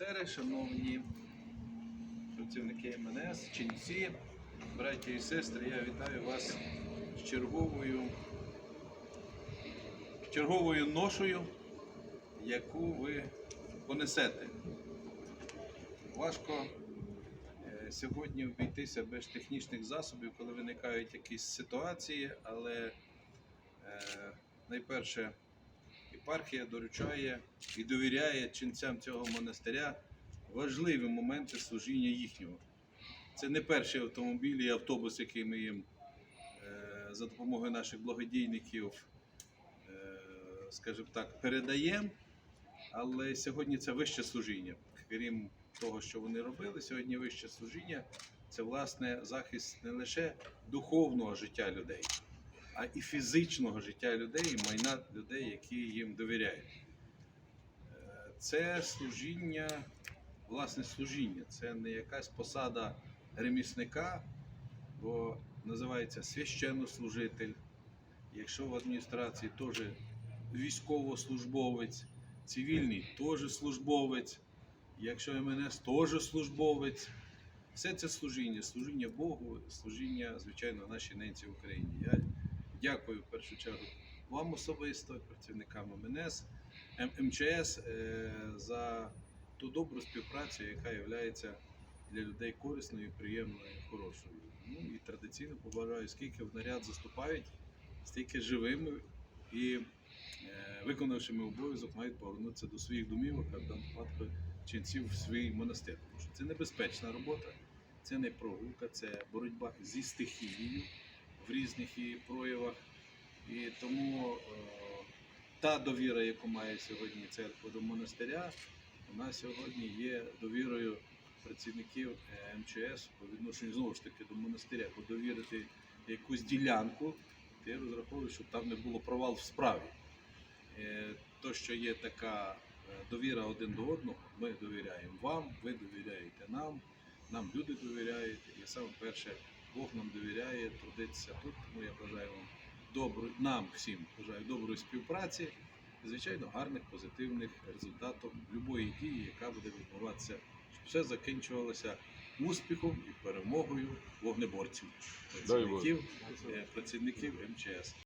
офіцери, шановні працівники МНС, ченці, браття і сестри, я вітаю вас з черговою, черговою ношою, яку ви понесете. Важко е, сьогодні обійтися без технічних засобів, коли виникають якісь ситуації, але е, найперше єпархія доручає і довіряє ченцям цього монастиря важливі моменти служіння їхнього. Це не перший автомобіль і автобус, який ми їм е, за допомогою наших благодійників, е, скажімо так, передаємо. Але сьогодні це вище служіння. Крім того, що вони робили, сьогодні вище служіння це власне захист не лише духовного життя людей, а і фізичного життя людей, і майна людей, які їм довіряють. Е, Це служіння, власне служіння, це не якась посада ремісника, бо називається священнослужитель. Якщо в адміністрації теж військовослужбовець, цивільний теж службовець, якщо МНС теж службовець. Все це служіння, служіння Богу, служіння, звичайно, нашій ненці в Україні. Я дякую в першу чергу вам особисто, працівникам МНС, МЧС е, за ту добру співпрацю, яка є для людей корисною, приємною, хорошою. Ну і традиційно побажаю, скільки в наряд заступають, стільки живими і е, виконавшими обов'язок мають повернутися до своїх домівок, а в даному випадку ченців в свій монастир. Тому що це небезпечна робота, це не прогулка, це боротьба зі стихією в різних її проявах. І тому е, та довіра, яку має сьогодні церква до монастиря, вона сьогодні є довірою працівників е, МЧС по відношенню знову ж таки до монастиря, бо довірити якусь ділянку, ти розраховуєш, щоб там не було провал в справі. Е, То, що є така довіра один до одного, ми довіряємо вам, ви довіряєте нам, нам люди довіряють, і саме перше, Бог нам довіряє трудитися тут. Тому я бажаю вам добру, нам всім бажаю доброї співпраці і, звичайно, гарних позитивних результатів будь-якої дії, яка буде відбуватися, щоб все закінчувалося успіхом і перемогою вогнеборців, працівників, е, працівників МЧС.